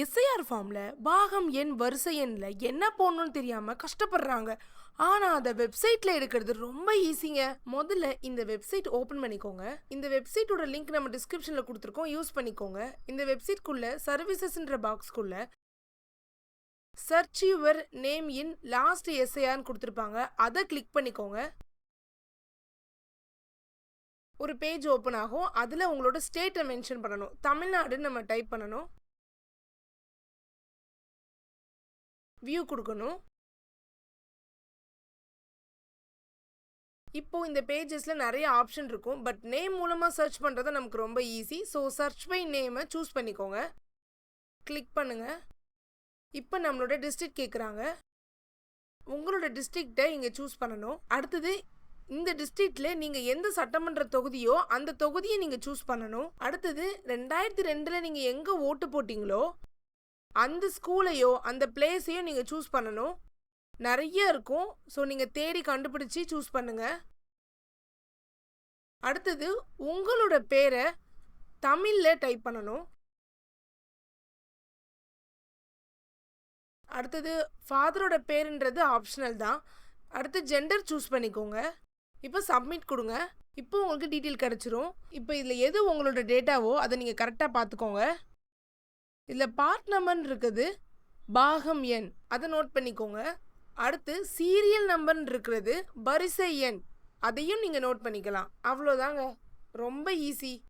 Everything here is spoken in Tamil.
எஸ்ஐஆர் ஃபார்மில் பாகம் எண் வரிசை எண்ணில் என்ன போடணும்னு தெரியாமல் கஷ்டப்படுறாங்க. ஆனால் அதை வெப்சைட்டில் எடுக்கிறது ரொம்ப ஈஸிங்க முதல்ல இந்த வெப்சைட் ஓப்பன் பண்ணிக்கோங்க. இந்த வெப்சைட்டோட லிங்க் நம்ம டிஸ்கிரிப்ஷனில் கொடுத்துருக்கோம். யூஸ் பண்ணிக்கோங்க. இந்த வெப்சைட்குள்ளே சர்வீசஸ்ன்ற பாக்ஸ்க்குள்ளே search your name in last எஸ்ஐஆர்னு கொடுத்துருப்பாங்க. அதை கிளிக் பண்ணிக்கோங்க. ஒரு பேஜ் ஓப்பன் ஆகும். அதில் உங்களோட ஸ்டேட்டை மென்ஷன் பண்ணணும். தமிழ்நாடுன்னு நம்ம டைப் பண்ணணும். வியூ கொடுக்கணும். இப்போது இந்த பேஜஸில் நிறைய ஆப்ஷன் இருக்கும். பட் நேம் மூலமாக சர்ச் பண்ணுறது நமக்கு ரொம்ப ஈஸி ஸோ சர்ச் பை நேமை சூஸ் பண்ணிக்கோங்க. கிளிக் பண்ணுங்கள் இப்போ நம்மளோட டிஸ்ட்ரிக்ட் கேட்குறாங்க உங்களோட டிஸ்ட்ரிக்டை இங்கே சூஸ் பண்ணணும். அடுத்தது இந்த டிஸ்ட்ரிக்டில் நீங்கள் எந்த சட்டமன்ற தொகுதியோ அந்த தொகுதியை நீங்கள் சூஸ் பண்ணணும். அடுத்தது ரெண்டாயிரத்தி ரெண்டில் நீங்கள் எங்கே ஓட்டு போட்டிங்களோ அந்த ஸ்கூலையோ அந்த பிளேஸையோ நீங்கள் சூஸ் பண்ணணும். நிறைய இருக்கும். ஸோ நீங்கள் தேடி கண்டுபிடிச்சி சூஸ் பண்ணுங்க. அடுத்தது உங்களோட பேரை தமிழில் டைப் பண்ணணும். அடுத்தது ஃபாதரோட பேருன்றது ஆப்ஷனல் தான். அடுத்து ஜெண்டர் சூஸ் பண்ணிக்கோங்க. இப்போ சப்மிட் கொடுங்க. இப்போ உங்களுக்கு டீட்டெயில் கிடச்சிரும். இப்போ இதில் எது உங்களோட டேட்டாவோ அதை நீங்கள் கரெக்டாக பார்த்துக்கோங்க. இதில் பார்ட் நம்பர்னு இருக்குது. பாகம் எண். அதை நோட் பண்ணிக்கோங்க. அடுத்து சீரியல் நம்பர்னு இருக்கிறது. வரிசை எண். அதையும் நீங்கள் நோட் பண்ணிக்கலாம். அவ்வளோதாங்க. ரொம்ப ஈஸி